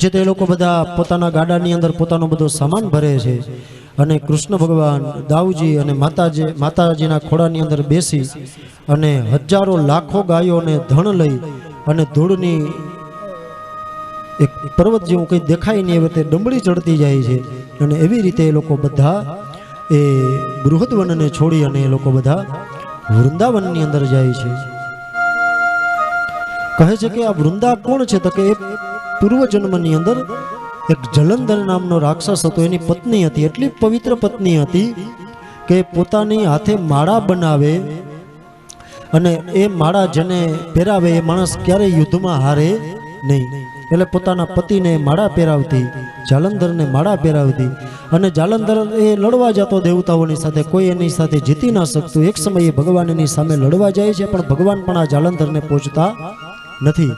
પછી તે લોકો બધા પોતાના ગાડાની અંદર પોતાનો બધો સામાન ભરે છે અને કૃષ્ણ ભગવાન દાઉજી અને માતાજી, માતાજીના ખોળાની અંદર બેસી અને હજારો લાખો ગાયોને ધણ લઈ અને ધૂળની એક પર્વત જેવું કંઈ દેખાય નહીં એવી રીતે ડમળી ચડતી જાય છે. અને એવી રીતે એ લોકો બધા એ બૃહદવનને છોડી અને એ લોકો બધા વૃંદાવનની અંદર જાય છે. કહે છે કે આ વૃંદા કોણ છે? તો કે પૂર્વજન્મની અંદર એક જલંધર નામનો રાક્ષસ હતો. એની પત્ની હતી, એટલી પવિત્ર પત્ની હતી કે પોતાની હાથે માળા બનાવે અને એ માળા જેને પહેરાવે એ માણસ ક્યારેય યુદ્ધમાં હારે નહીં. એટલે પોતાના પતિને માળા પહેરાવતી, જાલંધરને માળા પહેરાવતી અને જાલંધર એ લડવા જતો દેવતાઓની સાથે, કોઈ એની સાથે જીતી ના શકતું. એક સમયે ભગવાન એની સામે લડવા જાય છે, પણ ભગવાન પણ આ જાલંધરને પહોંચતા નથી.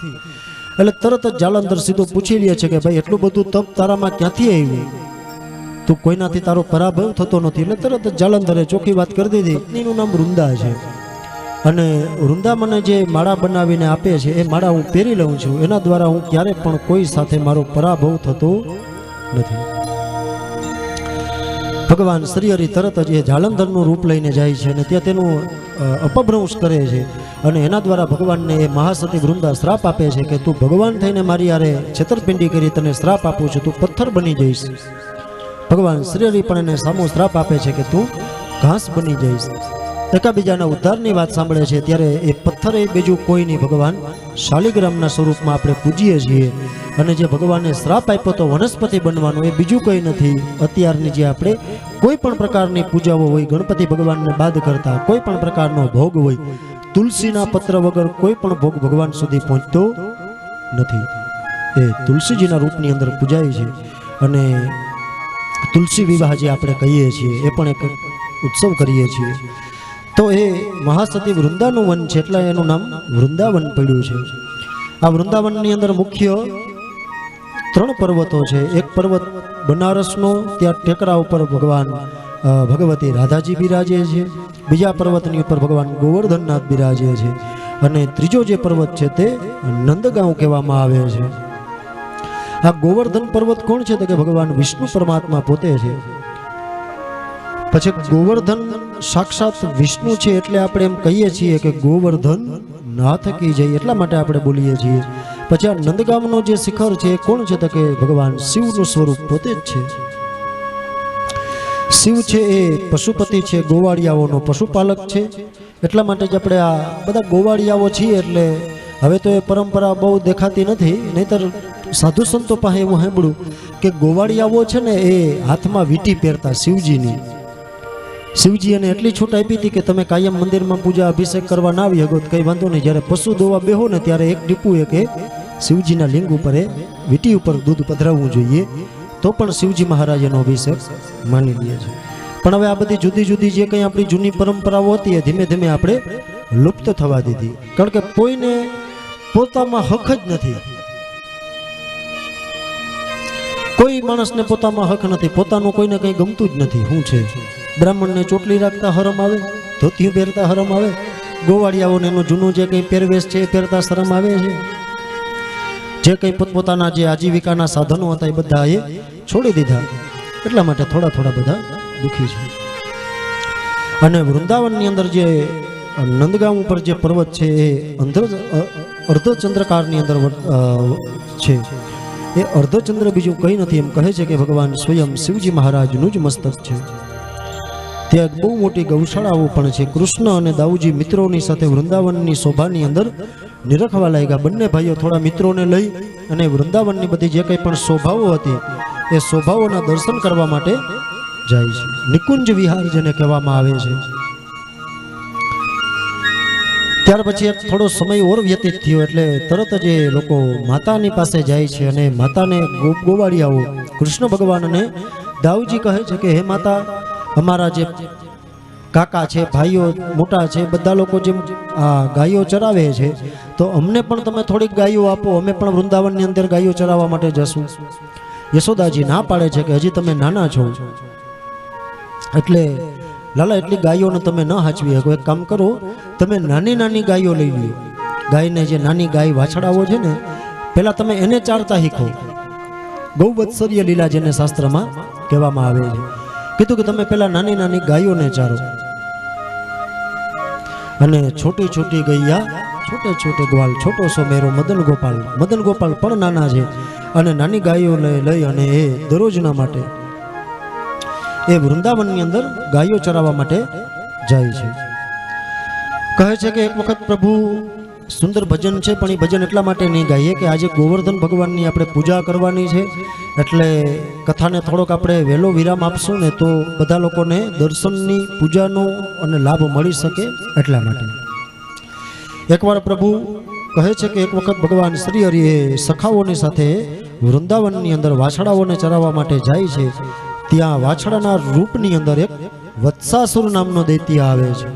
એટલે તરત જ જાલંધર સીધો પૂછી લે છે કે ભાઈ, એટલું બધું તપ તારામાં ક્યાંથી આવ્યું તું કોઈનાથી તારો પરાભવ થતો નથી. એટલે તરત જ જાલંધરે ચોખ્ખી વાત કરી દીધી. પત્નીનું નામ વૃંદા છે. અને વૃંદા મને જે માળા બનાવીને આપે છે, એ માળા હું પહેરી લઉં છું. એના દ્વારા હું ક્યારે પણ કોઈ સાથે મારો પરાભવ થતો નથી. ભગવાન શ્રીહરિ તરત જ એ જાલંધરનું રૂપ લઈને જાય છે અને ત્યાં તેનું અપભ્રંશ કરે છે. અને એના દ્વારા ભગવાનને એ મહાસતી વૃંદા શ્રાપ આપે છે કે તું ભગવાન થઈને મારી યારે છેતરપિંડી કરી તને શ્રાપ આપું છું, તું પથ્થર બની જઈશ. ભગવાન શ્રીહરિ પણ એને સામો શ્રાપ આપે છે કે તું ઘાસ બની જઈશ. એકાબીજાના ઉદ્ધારની વાત સાંભળે છે ત્યારે એ પથ્થર એ બીજું કોઈ નહીં, ભગવાન શાલિગ્રામના સ્વરૂપમાં આપણે પૂજીએ છીએ. અને જે ભગવાનને શ્રાપ આપ્યો તો વનસ્પતિ બનવાનું, એ બીજું કંઈ નથી. અત્યારની જે આપણે કોઈ પણ પ્રકારની પૂજાઓ હોય, ગણપતિ ભગવાનને બાદ કરતા કોઈ પણ પ્રકારનો ભોગ હોય તુલસીના પત્ર વગર કોઈ પણ ભોગ ભગવાન સુધી પહોંચતો નથી. એ તુલસીજીના રૂપની અંદર પૂજાય છે અને તુલસી વિવાહ જે આપણે કહીએ છીએ, એ પણ એક ઉત્સવ કરીએ છીએ. તો એ મહાસતી વૃંદાનું વન છે એટલે એનું નામ વૃંદાવન પડ્યું છે. આ વૃંદાવનની અંદર મુખ્ય ત્રણ પર્વતો છે. એક પર્વત બનારસનો, ત્યાં ટેકરા ઉપર ભગવાન ભગવતી રાધાજી બિરાજે છે. બીજા પર્વતની ઉપર ભગવાન ગોવર્ધનનાથ બિરાજે છે. અને ત્રીજો જે પર્વત છે તે નંદગાંવ કહેવામાં આવે છે. આ ગોવર્ધન પર્વત કોણ છે તો કે ભગવાન વિષ્ણુ પરમાત્મા પોતે છે. પછી ગોવર્ધન સાક્ષાત વિષ્ણુ છે એટલે આપણે એમ કહીએ છીએ કે ગોવર્ધન નાથ કી જય એટલા માટે આપણે બોલીએ છીએ. પછી આ નંદગામનો જે શિખર છે એ કોણ છે તો કે ભગવાન શિવનું સ્વરૂપ પોતે જ છે. શિવ છે એ પશુપતિ છે, ગોવાળિયાઓનો પશુપાલક છે. એટલા માટે જ આપણે આ બધા ગોવાળિયાઓ છીએ એટલે હવે તો એ પરંપરા બહુ દેખાતી નથી. નહીતર સાધુ સંતો પાસે એવું સાંભળ્યું કે ગોવાળિયાઓ છે ને એ હાથમાં વીંટી પહેરતા શિવજીની. શિવજી એને એટલી છૂટ આપી હતી કે તમે કાયમ મંદિરમાં પૂજા અભિષેક કરવા ના આવી શકો કંઈ વાંધો નહીં. જ્યારે પશુ દોવા બેહો ને ત્યારે એક ટીપું એક શિવજીના લિંગ ઉપર એ વીંટી ઉપર દૂધ પધરાવવું જોઈએ. તો પણ શિવજી મહારાજ એનો અભિષેક માની લે છે પણ હવે આ બધી જુદી જુદી જે કંઈ આપણી જૂની પરંપરાઓ હતી એ ધીમે ધીમે આપણે લુપ્ત થવા દીધી. કારણ કે કોઈને પોતામાં હક જ નથી. કોઈ માણસને પોતામાં હક નથી, પોતાનું કોઈને કંઈ ગમતું જ નથી. શું છે? બ્રાહ્મણને ચોટલી રાખતા હરમ આવે, ધોતિયું પહેરતા હરમ આવે, ગોવાળિયાઓને એનું જૂનું જે કંઈ પહેરવેશ છે એ પહેરતા શરમ આવે છે. જે કંઈ પોતપોતાના જે આજીવિકાના સાધનો હતા એ બધા એ છોડી દીધા. એટલા માટે થોડા થોડા બધા દુઃખી છે. અને વૃંદાવનની અંદર જે નંદગામ ઉપર જે પર્વત છે એ અંધર અર્ધચંદ્રકારની અંદર છે. એ અર્ધચંદ્ર બીજું કંઈ નથી એમ કહે છે કે ભગવાન સ્વયં શિવજી મહારાજનું જ મસ્તક છે. ત્યાં બહુ મોટી ગૌશાળાઓ પણ છે. કૃષ્ણ અને દાઉજી મિત્રોની સાથે વૃંદાવનની શોભાની અંદર નિરખવા લાગ્યા બંને ભાઈઓ થોડા મિત્રોને લઈ અને વૃંદાવનની બધી જે કંઈ પણ શોભાઓ હતી, એ શોભાઓના દર્શન કરવા માટે જાય છે. નિકુંજ વિહાર જેને કહેવામાં આવે છે. ત્યાર પછી એક થોડો સમય ઓર વ્યતીત થયો એટલે તરત જ એ લોકો માતાની પાસે જાય છે અને માતાને ગોવાળિયાઓ કૃષ્ણ ભગવાનને દાઉજી કહે છે કે, હે માતા, અમારા જે કાકા છે, ભાઈઓ, મોટા છે, બધા લોકો જેમ ગાયો ચરાવે છે, તો અમને પણ તમે થોડીક ગાયો આપો, અમે પણ વૃંદાવનની અંદર ગાયો ચરાવવા માટે જશું. યશોદાજી ના પાડે છે કે હજી તમે નાના છો. એટલે, લાલા, એટલી ગાયોને તમે ન હાચવી શકો. એક કામ કરો, તમે નાની નાની ગાયો લઈ લ્યો. ગાયને જે નાની ગાય વાછડાઓ છે ને, પહેલાં તમે એને ચારતા શીખો. ગૌવત્સર્ય લીલા જેને શાસ્ત્રમાં કહેવામાં આવે છે. કીધું કે તમે પહેલાં નાની નાની ગાયોને ચારો. અને છોટી છોટી ગૈયા, છોટે છોટે ગ્વાલ, છોટો સો મેરો મદન ગોપાલ મદન ગોપાલ પણ નાના છે. અને નાની ગાયો લઈ અને એ દરરોજના માટે, એ વૃંદાવનની અંદર ગાયો ચરાવવા માટે જાય છે. કહે છે કે એક વખત પ્રભુ સુંદર ભજન છે, પણ એ ભજન એટલા માટે નહીં ગાઈએ કે આજે ગોવર્ધન ભગવાનની આપણે પૂજા કરવાની છે. એટલે કથાને થોડોક આપણે વહેલો વિરામ આપશું ને તો બધા લોકોને દર્શનની પૂજાનો અને લાભ મળી શકે એટલા માટે. એકવાર પ્રભુ કહે છે કે એક વખત ભગવાન શ્રી હરિએ સખાઓની સાથે વૃંદાવનની અંદર વાછડાઓને ચરાવવા માટે જાય છે. ત્યાં વાછડાના રૂપની અંદર એક વત્સાસુર નામનો દૈત્ય આવે છે.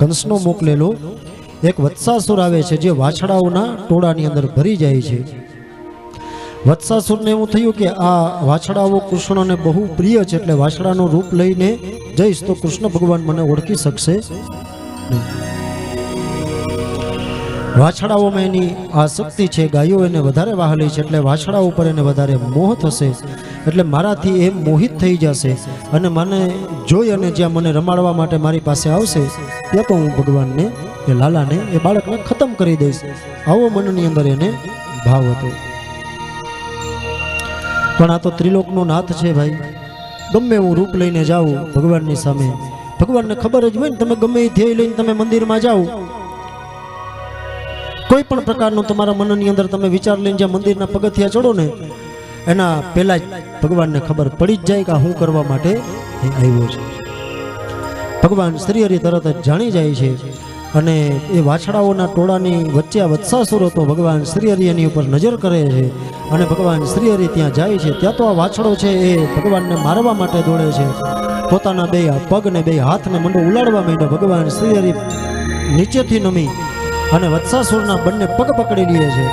કંસનો મોકલેલો એક વત્સાસુર આવે છે જે વાછડાઓના ટોળાની અંદર ભરી જાય છે. વત્સાસુરને એવું થયું કે આ વાછડાઓ કૃષ્ણને બહુ પ્રિય છે એટલે વાછડાનું રૂપ લઈને જઈશ તો કૃષ્ણ ભગવાન મને ઓળખી શકશે વાછડાઓમાં એની આ શક્તિ છે, ગાયો એને વધારે વાહલી છે એટલે વાછડા ઉપર એને વધારે મોહ થશે એટલે મારાથી એ મોહિત થઈ જશે અને મને જોઈ અને જ્યાં મને રમાડવા માટે મારી પાસે આવશે, ત્યાં તો હું ભગવાનને એ લાલાને એ બાળકને ખતમ કરી દઈશ. આવો મનની અંદર એને ભાવ હતો. પણ આ તો ત્રિલોકનો નાથ છે ભાઈ. ગમે હું રૂપ લઈને જાઉં ભગવાનની સામે. ભગવાનને ખબર જ હોય ને તમે ગમે ધ્યેય લઈને તમે મંદિરમાં જાઓ. કોઈ પણ પ્રકારનું તમારા મનની અંદર તમે વિચાર લઈને જ્યાં મંદિરના પગથિયા ચડો ને, એના પહેલા જ ભગવાનને ખબર પડી જ જાય કે હું કરવા માટે આવ્યો છે. ભગવાન શ્રી હરિ તરત જ જાણી જાય છે અને એ વાછડાઓના ટોળાની વચ્ચે આ વત્સાસુર હતો ભગવાન શ્રી એની ઉપર નજર કરે છે અને ભગવાન શ્રી હરિ ત્યાં જાય છે. ત્યાં તો આ વાછડો છે એ ભગવાનને મારવા માટે દોડે છે. પોતાના બે પગને બે હાથને મંડો ઉલાડવા માંડ્યો. ભગવાન શ્રીહરિ નીચેથી નમી અને વત્સાસુરના બંને પગ પકડી લે છે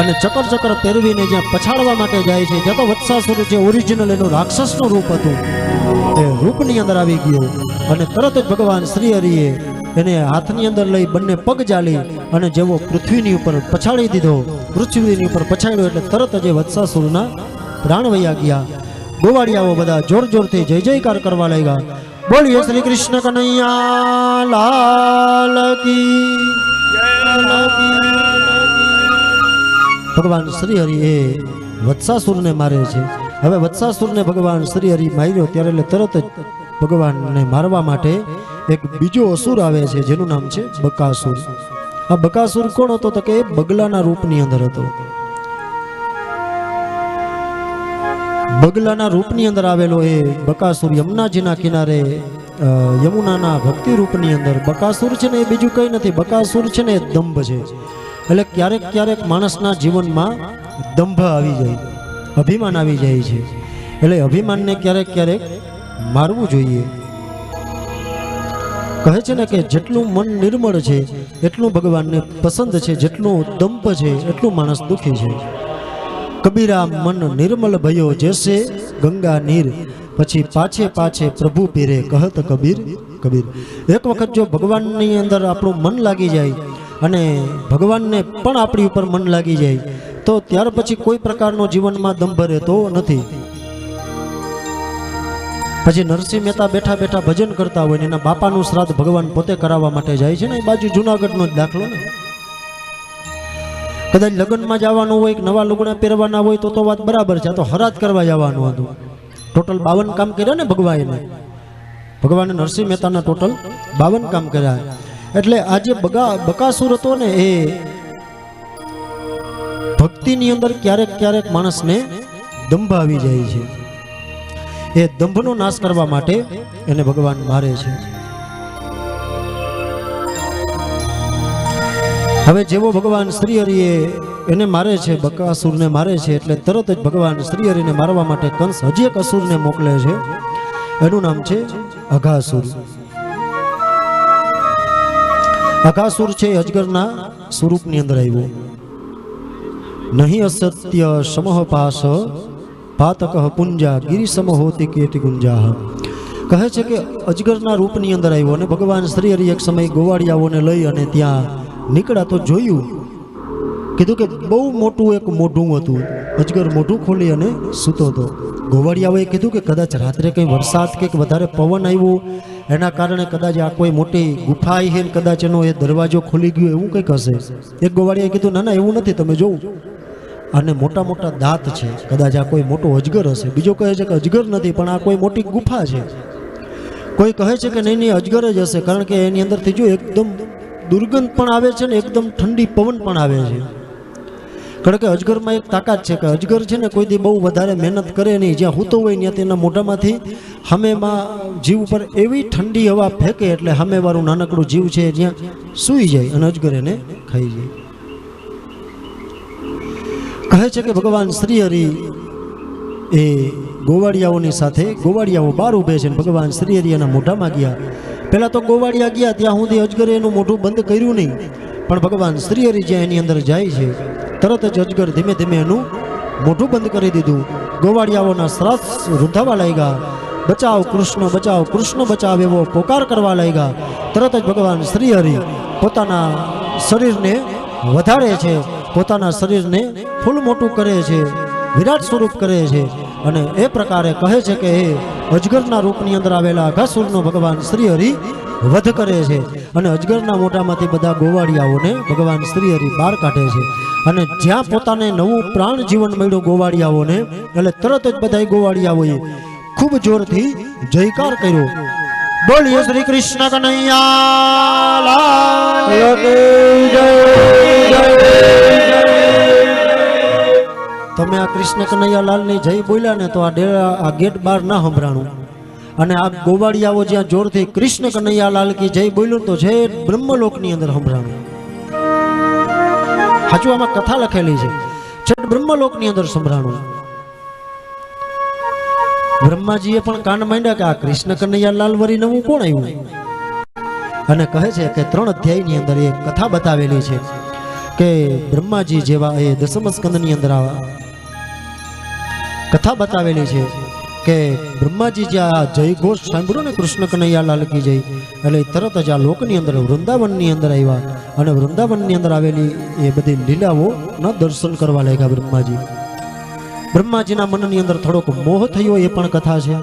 અને ચકર ચકર તેરવીને જ્યાં પછાડવા માટે જાય છે, ત્યાં તો વત્સાસુર જે ઓરિજિનલ એનું રાક્ષસનું રૂપ હતું એ રૂપની અંદર આવી ગયું. અને તરત જ ભગવાન શ્રી હરિએ એને હાથની અંદર લઈ બંને પગ જાલી અને જેવો પૃથ્વીની ઉપર પછાડી દીધો. પૃથ્વીની ઉપર પછાડ્યો એટલે તરત જ એ વત્સાસુરના પ્રાણ વયા ગયા. ગોવાળિયાઓ બધા જોર જોરથી જય જયકાર કરવા લાગ્યા. બોલીએ શ્રી કૃષ્ણ કનૈયા, લાલ કી. ભગવાન શ્રી હરિ એ વત્સાસુરને મારે છે. હવે વત્સાસુરને ભગવાન શ્રી હરિ માર્યો ત્યારે એટલે તરત જ ભગવાનને મારવા માટે એક બીજો અસુર આવે છે, જેનું નામ છે બકાસુર. આ બકાસુર કોણ હતો? તો કે બગલાના રૂપની અંદર હતો. બગલાના રૂપની અંદર આવેલો એ બકાસુર યમુનાજીના કિનારે યમુનાના ભક્તિ રૂપની અંદર. બકાસુર છે ને એ બીજું કંઈ નથી. બકાસુર છે ને એ દંભ છે. એટલે ક્યારેક ક્યારેક માણસના જીવનમાં દંભ આવી જાય, અભિમાન આવી જાય છે. એટલે અભિમાનને ક્યારેક ક્યારેક મારવું જોઈએ. કહે છે ને કે જેટલું મન નિર્મળ છે, એટલું ભગવાનને પસંદ છે, જેટલું દંપ છે, એટલું માણસ દુઃખી છે. કબીરા મન નિર્મલ ભયો જેસે, ગંગા નીર, પછી પાછે પાછે પ્રભુ પીરે, કહત કબીર કબીર. એક વખત જો ભગવાનની અંદર આપણું મન લાગી જાય, અને ભગવાનને પણ આપણી ઉપર મન લાગી જાય, તો ત્યાર પછી કોઈ પ્રકારનો જીવનમાં દંભ રહેતો નથી. પછી નરસિંહ મહેતા બેઠા બેઠા ભજન કરતા હોય ને એના બાપાનું શ્રાદ્ધ ભગવાન પોતે કરાવવા માટે જાય છે ને એ બાજુ જુનાગઢનો જ દાખલો ને. કદાચ લગ્નમાં જવાનું હોય કે નવા લુગડા પહેરવાના હોય તો તો વાત બરાબર છે તો હરાજ કરવા જવાનું હતું. ટોટલ બાવન કામ કર્યા ને ભગવાને. ભગવાને નરસિંહ મહેતાના ટોટલ બાવન કામ કર્યા. એટલે આ જે બગા બકાસુર હતો ને એ ભક્તિની અંદર ક્યારેક ક્યારેક માણસને દંભાવી જાય છે. એ દંભનો નાશ કરવા માટે એને ભગવાન મારે છે. હવે જેવો ભગવાન શ્રી હરિએ એને મારે છે, બકાસુરને મારે છે, એટલે તરત જ ભગવાન શ્રી હરિને મારવા માટે કંસ હજી એક અસુરને મોકલે છે. એનું નામ છે અઘાસુર અઘાસુર છે અજગરના સ્વરૂપની અંદર આવ્યો. નહીં અસત્ય સમહ પાતક પુંજા ગિરિસમ હોતી કેટી ગુંજા કહે છે કે અજગરના રૂપની અંદર આવ્યો અને ભગવાન શ્રી હરિ એક સમય ગોવાળિયાઓને લઈ અને ત્યાં નીકળ્યા તો જોયું, કીધું કે બહુ મોટું એક મોઢું હતું. અજગર મોઢું ખોલી અને સૂતો હતો. ગોવાળિયાઓએ કીધું કે કદાચ રાત્રે કંઈ વરસાદ કે વધારે પવન આવ્યો, એના કારણે કદાચ આ કોઈ મોટી ગુફા આવી છે કદાચ એનો એ દરવાજો ખુલી ગયો, એવું કંઈક હશે. એક ગોવાળિયાએ કીધું, ના ના, એવું નથી, તમે જોવું. અને મોટા મોટા દાંત છે. કદાચ આ કોઈ મોટો અજગર હશે. બીજો કહે છે કે અજગર નથી, પણ આ કોઈ મોટી ગુફા છે. કોઈ કહે છે કે નહીં નહીં, અજગર જ હશે, કારણ કે એની અંદરથી જો એકદમ દુર્ગંધ પણ આવે છે ને એકદમ ઠંડી પવન પણ આવે છે. કારણ કે અજગરમાં એક તાકાત છે કે અજગર છે ને કોઈ દી બહુ વધારે મહેનત કરે નહીં. જ્યાં હૂતો હોય ત્યાં તેના મોઢામાંથી હમેમાં જીવ ઉપર એવી ઠંડી હવા ફેંકે એટલે હમેવાળું નાનકડું જીવ છે જ્યાં સૂઈ જાય અને અજગર એને ખાઈ જાય. કહે છે કે ભગવાન શ્રી હરિ એ ગોવાળિયાઓની સાથે, ગોવાળિયાઓ બહાર ઊભે છે ભગવાન શ્રી એના મોઢામાં ગયા. પહેલાં તો ગોવાળિયા ગયા, ત્યાં સુધી અજગરે એનું મોઢું બંધ કર્યું નહીં. પણ ભગવાન શ્રી હરિ જ્યાં એની અંદર જાય છે, તરત જ અજગર ધીમે ધીમે એનું મોઢું બંધ કરી દીધું. ગોવાળિયાઓના શ્રાસ રૂંધાવા લાગ્યા. બચાવ કૃષ્ણ બચાવ કૃષ્ણ, બચાવ એવો પોકાર કરવા લાગ્યા. તરત જ ભગવાન શ્રી હરિ પોતાના શરીરને વધારે છે. પોતાના શરીરને ફૂલ મોટું કરે છે વિરાટ સ્વરૂપ કરે છે. અને એ પ્રકારે કહે છે કે એ અજગરના રૂપની અંદર આવેલા અઘાસુરનો ભગવાન શ્રી હરિ વધ કરે છે. અને અજગરના મોઢામાંથી બધા ગોવાળિયાઓને ભગવાન શ્રી હરિ બહાર કાઢે છે. અને જ્યાં પોતાને નવું પ્રાણ જીવન મળ્યું ગોવાળિયાઓને એટલે તરત જ બધા ગોવાળિયાઓએ ખૂબ જોરથી જયકાર કર્યો. બોલીએ શ્રી કૃષ્ણ કનૈયા તમે આ કૃષ્ણ કનૈયા લાલની જય બોલ્યા ને તો આ આ ગેટ બાર ના સંભળાણું. અને આ ગોવાળિયાઓ જ્યાં જોરથી કૃષ્ણ કનૈયા લાલ કી જય બોલ્યું તો છે બ્રહ્મલોકની અંદર સંભળાણું. સાચું આમાં કથા લખેલી છે. છઠ બ્રહ્મલોકની અંદર સંભળાણું. બ્રહ્માજીએ પણ કાન માંડ્યા કે આ કૃષ્ણ કનૈયા લાલ વરી નવું કોણ આવ્યું? અને કહે છે કે ત્રણ અધ્યાયની અંદર એ કથા બતાવેલી છે. કે બ્રહ્માજી જેવા એ દસમ સ્કંદની અંદર આ કથા બતાવેલી છે કે બ્રહ્માજી જે આ જય ઘોષ સાંભળ્યો ને કૃષ્ણ કનૈયા લાલકી જય એટલે તરત જ આ લોકની અંદર વૃંદાવનની અંદર આવ્યા અને વૃંદાવનની અંદર આવેલી એ બધી લીલાઓ ન દર્શન કરવા લાગ્યા બ્રહ્માજી. બ્રહ્માજીના મનની અંદર થોડોક મોહ થયો એ પણ કથા છે.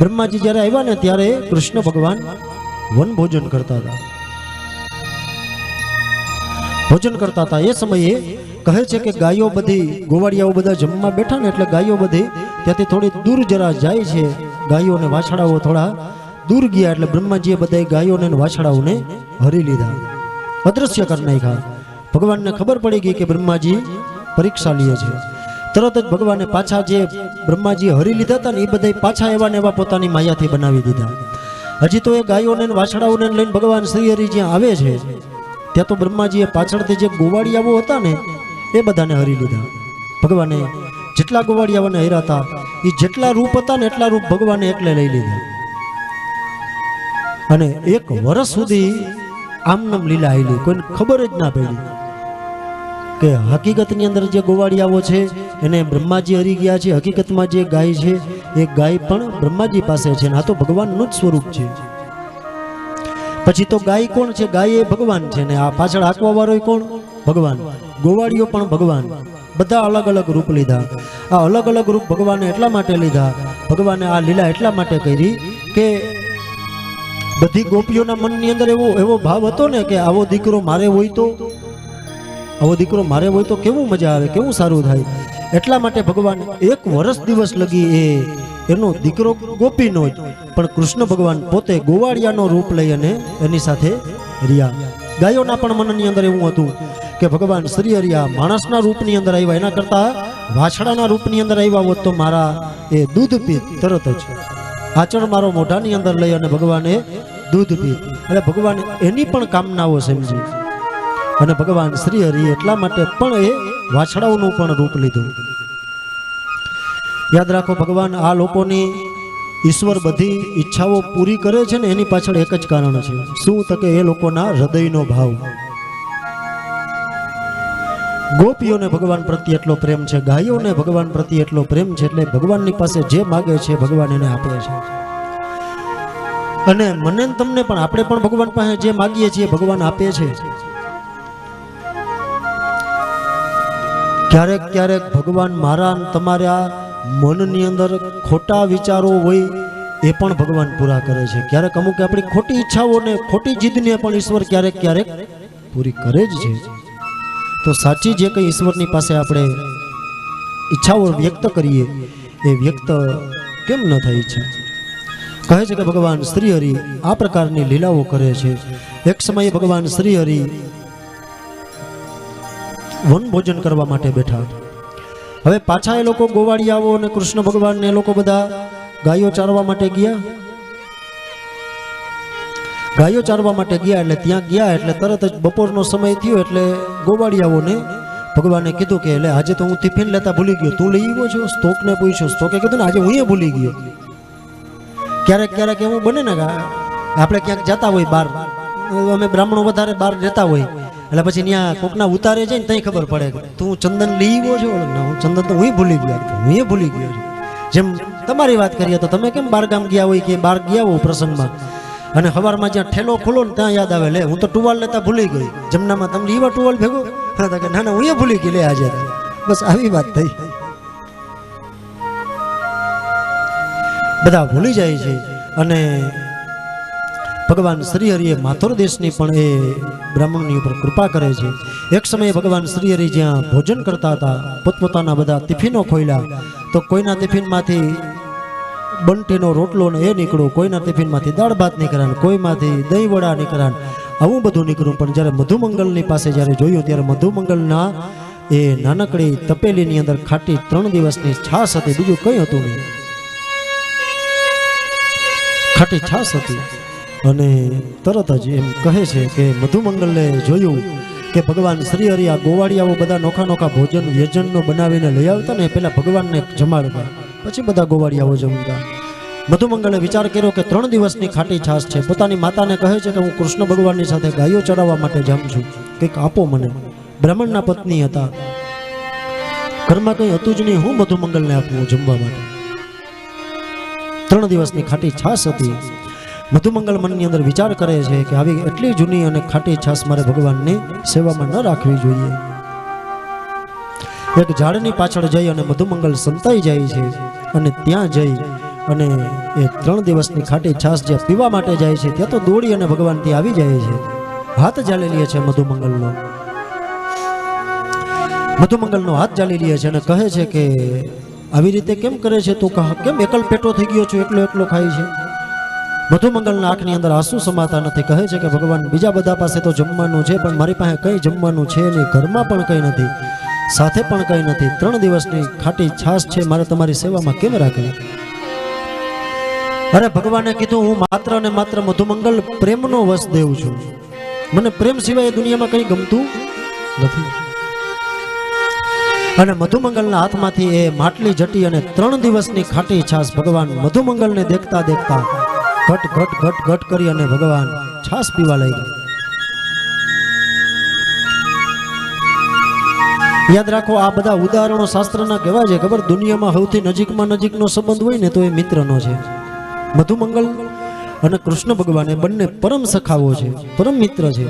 બ્રહ્માજી જ્યારે આવ્યા ને ત્યારે કૃષ્ણ ભગવાન વન ભોજન કરતા હતા. ભોજન કરતા હતા. એ સમયે કહે છે કે ગાયો બધી, ગોવાળિયાઓ બધા જમવા બેઠા ને એટલે ગાયો બધી ત્યાંથી થોડી દૂર જરા જાય છે. ગાયો અને વાછડાઓ થોડા દૂર ગયા એટલે બ્રહ્માજીએ બધા ગાયોને વાછડાઓને હરી લીધા. અદ્રશ્ય કરી નાખ્યા. ભગવાનને ખબર પડી ગઈ કે બ્રહ્માજી પરીક્ષા લે છે. તરત જ ભગવાને પાછા જે બ્રહ્માજી હરી લીધા હતા ને એ બધા પાછા એવા ને એવા પોતાની માયાથી બનાવી દીધા. હજી તો એ ગાયોને વાછડાઓને લઈને ભગવાન શ્રી હરિ જ્યાં આવે છે ત્યાં તો બ્રહ્માજીએ પાછળથી જે ગોવાળિયાઓ હતા ને, એ બધાને હરી લીધા. ભગવાને જેટલા ગોવાળિયાઓને હર્યા હતા એ જેટલા રૂપ હતા ને એટલા રૂપ ભગવાને એકલે લઈ લીધા. અને એક વર્ષ સુધી આમનામ લીલા આવેલી કોઈને ખબર જ ના પડી કે હકીકતની અંદર જે ગોવાળિયાઓ છે, એને બ્રહ્માજી હરી ગયા છે. હકીકતમાં જે ગાય છે, એ ગાય પણ બ્રહ્માજી પાસે છે આ તો ભગવાનનું જ સ્વરૂપ છે. પછી તો ગાય કોણ છે? ગાય એ ભગવાન છે ને આ પાછળ આંકવા વાળો કોણ? ભગવાન. ગોવાળીઓ પણ ભગવાન. બધા અલગ અલગ રૂપ લીધા. આ અલગ અલગ રૂપ ભગવાને એટલા માટે લીધા, ભગવાને આ લીલા એટલા માટે કરી કે બધી ગોપીઓના મનની અંદર એવો એવો ભાવ હતો ને કે આવો દીકરો મારે હોય તો, આવો દીકરો મારે હોય તો કેવું મજા આવે, કેવું સારું થાય? એટલા માટે ભગવાન એક વર્ષ દિવસ લગી એ, એનો દીકરો ગોપીનો જ પણ કૃષ્ણ ભગવાન પોતે ગોવાળિયાનો રૂપ લઈ અને એની સાથે રહ્યા. ગાયોના પણ મનની અંદર એવું હતું કે ભગવાન શ્રી હરિયા માણસના રૂપની અંદર આવ્યા. એના કરતા વાછડાના રૂપની અંદર આવ્યા હોત તો મારા એ દૂધ પીત તરત જ. આચરણ મારો મોઢાની અંદર લઈ અને ભગવાને દૂધ પીત. એટલે ભગવાન એની પણ કામનાઓ સમજી. અને ભગવાન શ્રી હરિ એટલા માટે પણ એ વાછડાઓનું પણ રૂપ લીધું. યાદ રાખો ભગવાન આ લોકોની ઈશ્વર બધી ઈચ્છાઓ પૂરી કરે છે ને, એની પાછળ એક જ કારણ છે. શું તકે એ લોકોના હૃદયનો ભાવ? ગોપીઓને ભગવાન પ્રત્યે એટલો પ્રેમ છે, ગાયોને ભગવાન પ્રત્યે એટલો પ્રેમ છે, એટલે ભગવાનની પાસે જે માગે છે, ભગવાન એને આપે છે. અને મને તમને પણ, આપણે પણ ભગવાન પાસે જે માગીએ છીએ, ભગવાન આપે છે. ક્યારેક ક્યારેક ભગવાન મારા તમારા મનની અંદર ખોટા વિચારો હોય એ પણ ભગવાન પૂરા કરે છે. ક્યારેક અમુક આપણી ખોટી ઈચ્છાઓને, ખોટી જીદને પણ ઈશ્વર ક્યારેક ક્યારેક પૂરી કરે જ છે. તો સાચી જે કંઈ ઈશ્વરની પાસે આપણે ઈચ્છાઓ વ્યક્ત કરીએ, એ વ્યક્ત કેમ ન થાય છે? કહે છે કે ભગવાન શ્રીહરિ આ પ્રકારની લીલાઓ કરે છે. એક સમયે ભગવાન શ્રીહરિ વન ભોજન કરવા માટે બેઠા. હવે પાછા એ લોકો ગોવાળિયાઓ અને કૃષ્ણ ભગવાનને એ લોકો બધા ગાયો ચારવા માટે ગયા. ગાયો ચારવા માટે ગયા એટલે ત્યાં ગયા એટલે તરત જ બપોરનો સમય થયો એટલે ગોવાળિયાઓને ભગવાને કીધું કે એટલે આજે તો હું ટિફિન લેતા ભૂલી ગયો. તું લઈ આવ્યો છો? સ્ટોકને પૂછ્યો. સ્ટોકે કીધું ને, આજે હું એ ભૂલી ગયો. ક્યારેક ક્યારેક એવું બને ને આપણે ક્યાંક જતા હોય બહાર. અમે બ્રાહ્મણો વધારે બહાર જતા હોય. એટલે પછી ત્યાં કોકના ઉતારે જાય ને ત્યાં ખબર પડે કે તું ચંદન આવ્યો છો? ના, હું ચંદન તો હું ભૂલી ગયો હું એ ભૂલી ગયો છું. જેમ તમારી વાત કરીએ તો તમે કેમ બારગામ ગયા હોય કે બહાર ગયા હોય પ્રસંગમાં? અને સવારમાં જ્યાં ઠેલો ખોલો ને ત્યાં યાદ આવે, લે, હું તો ટુવાલ લેતા ભૂલી ગઈ. જમનામાં તમને એવા ટુવાલ ભેગો? કે ના ના હું એ ભૂલી ગઈ, લે, આજે બસ આવી વાત થઈ. બધા ભૂલી જાય છે. અને ભગવાન શ્રીહરિએ માથુર દેશની પણ એ બ્રાહ્મણની ઉપર કૃપા કરે છે. એક સમયે ભગવાન શ્રીહરિ જ્યાં ભોજન કરતા હતા, પોતપોતાના બધા ટિફિનો ખોલ્યા તો કોઈના ટિફિનમાંથી બંટીનો રોટલો ને એ નીકળ્યો, કોઈના ટિફિનમાંથી દાળ ભાત નીકળ્યા, કોઈમાંથી દહીં વડા નીકળ્યા. આવું બધું નીકળ્યું, પણ જ્યારે મધુમંગલની પાસે જ્યારે જોયું, ત્યારે મધુમંગલના એ નાનકડી તપેલીની અંદર ખાટી ત્રણ દિવસની છાશ હતી, બીજું કંઈ હતું નહીં. ખાટી છાશ હતી. અને તરત જ એમ કહે છે કે મધુમંગલને જોયું કે ભગવાન શ્રી હરિ આ ગોવાળિયાઓ બધા નોખા નોખા ભોજન વ્યજનનો બનાવીને લઈ આવતા ને પહેલાં ભગવાનને જમાડતા. પછી બધા ગોવાળિયાઓ જમતા. મધુમંગલે વિચાર કર્યો કે ત્રણ દિવસની ખાટી છાશ છે. પોતાની માતાને કહે છે કે હું કૃષ્ણ ભગવાનની સાથે ગાયો ચડાવવા માટે જાઉં છું. કંઈક આપો મને. બ્રાહ્મણના પત્ની હતા. ઘરમાં કંઈ હતું જ નહીં. હું મધુમંગલને આપવું જમવા માટે. ત્રણ દિવસની ખાટી છાશ હતી. મધુમંગલ મનની અંદર વિચાર કરે છે કે આવી એટલી જૂની અને ખાટી છાશ મારે ભગવાનની સેવામાં ન રાખવી જોઈએ. એક ઝાડની પાછળ જઈ અને મધુમંગલ સંતાઈ જાય છે અને ત્યાં જઈ અને એ ત્રણ દિવસની ખાટી છાશ જે પીવા માટે જાય છે ત્યાં તો દોડી અને ભગવાન ત્યાં આવી જાય છે. હાથ જાળી લે છે મધુમંગલનો. મધુમંગલનો હાથ જાળી લે છે અને કહે છે કે આવી રીતે કેમ કરે છે? તું કેમ એકલ પેટો થઈ ગયો છું? એકલો એકલો ખાય છે? મધુમંગલના આંખની અંદર આંસુ સમાતા નથી. કહે છે કે ભગવાન બીજા બધા પાસે તો જમવાનું છે, પણ મારી પાસે કંઈ જમવાનું છે નહીં. ઘરમાં પણ કંઈ નથી. સાથે પણ કંઈ નથી. ત્રણ દિવસની ખાટી છાશ છે. મારે તમારી સેવામાં કેમ રાખવી? અરે ભગવાને કીધું, હું માત્ર ને માત્ર મધુમંગલ પ્રેમનો વશ દેવું છું. મને પ્રેમ સિવાય દુનિયામાં કંઈ ગમતું નથી. અને મધુમંગલના હાથમાંથી એ માટલી જટી અને ત્રણ દિવસની ખાટી છાશ ભગવાન મધુમંગલને દેખતા દેખતા ઘટ ઘટ ઘટ ઘટ કરી અને ભગવાન છાશ પીવા લાગ્યા. યાદ રાખો, આ બધા ઉદાહરણો શાસ્ત્રના કહેવા છે. ખબર? દુનિયામાં સૌથી નજીકમાં નજીકનો સંબંધ હોય ને તો એ મિત્રનો છે. મધુમંગલ અને કૃષ્ણ ભગવાન બંને પરમ સખાવો છે, પરમ મિત્ર છે.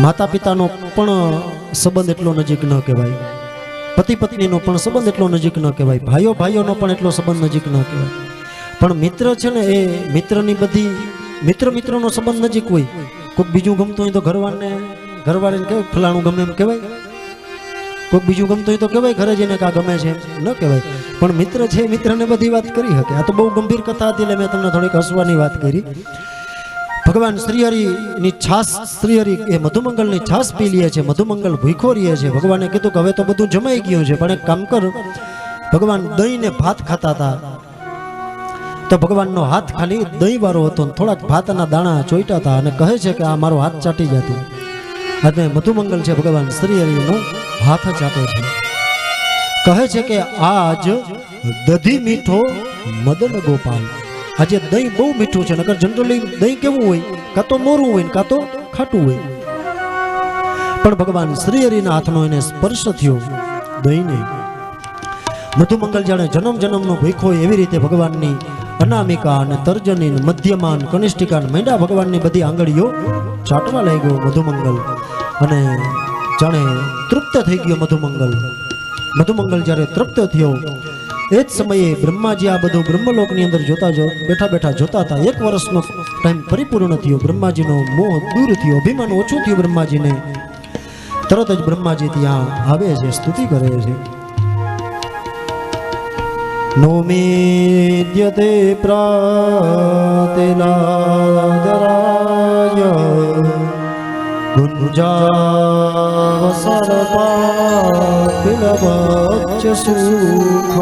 માતા પિતાનો પણ સંબંધ એટલો નજીક ન કહેવાય. પતિ પત્નીનો પણ સંબંધ એટલો નજીક ન કહેવાય. ભાઈઓ ભાઈઓનો પણ એટલો સંબંધ નજીક ન કહેવાય. પણ મિત્ર છે ને એ મિત્રની બધી મિત્ર મિત્રનો સંબંધ નજીક હોય, કોઈક બીજું ગમતું હોય તો ઘરવાળને, ઘરવાળીને કહેવાય, ફલાણું ગમે એમ કહેવાય. કોઈક બીજું ગમતું હોય તો કહેવાય, ઘરે જઈને કે ગમે છે ન કહેવાય. પણ મિત્ર છે મિત્રને બધી વાત કરી શકે. આ તો બહુ ગંભીર કથા હતી એટલે મેં તમને થોડીક હસવાની વાત કરી. ભગવાન શ્રીહરિની છાસ, શ્રીહરિ એ મધુમંગલની છાસ પી લે છે, મધુમંગલ ભૂખો રહે છે. ભગવાને કીધું કે હવે તો બધું જમાઈ ગયું છે, પણ એક કામ કર, ભગવાન દહીં ને ભાત ખાતા હતા. તો ભગવાનનો હાથ ખાલી દહીં વાળો હતો ને થોડાક ભાતના દાણા ચોઈટા હતા અને કહે છે કે આ મારો હાથ ચાટી જતો. અને મધુમંગલ છે ભગવાન શ્રી હરિનો હાથ ચાટે છે. કહે છે કે આજ દધી મીઠો મદન ગોપાલ. આજે દહીં બહુ મીઠું છે, નકર જનરલી દહીં કેવું હોય? કાં તો મોરું હોય ને કાં તો ખાટું હોય. પણ ભગવાન શ્રી હરિના હાથનો એને સ્પર્શ થયો દહીંને. મધુમંગલ જાણે જન્મ જન્મનો ભૂખો એવી રીતે ભગવાનની અનામિકા અને તર્જની મધ્યમાન કનિષ્ઠિકા મૈંડા ભગવાનની બધી આંગળીઓ ચાટવા લાગ્યો મધુમંગલ. અને જાણે તૃપ્ત થઈ ગયો મધુમંગલ. મધુમંગલ જ્યારે તૃપ્ત થયો, એ જ સમયે બ્રહ્માજી આ બધું બ્રહ્મલોકની અંદર જોતા બેઠા બેઠા જોતા હતા. એક વર્ષનો ટાઈમ પરિપૂર્ણ થયો, બ્રહ્માજીનો મોહ દૂર થયો, અભિમાન ઓછું થયું બ્રહ્માજીને. તરત જ બ્રહ્માજી ત્યાં આવે છે, સ્તુતિ કરે છે. નોમેદ્યતે પ્રાતિલાદરાય ગુંજાવસરપાપિલવચ્ચ સુખ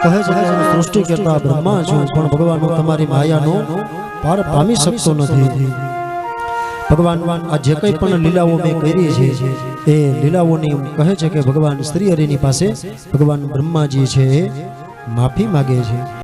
કહે છે કે હું સૃષ્ટિ કરતા બ્રહ્મા છું પણ ભગવાન હું તમારી માયાનો પાર પામી શકતો નથી ભગવાન આ જે કંઈ પણ લીલાઓ મેં કરી છે, એ લીલાઓની કહે છે કે ભગવાન શ્રી હરિની પાસે ભગવાન બ્રહ્માજી છે, એ માફી માગે છે.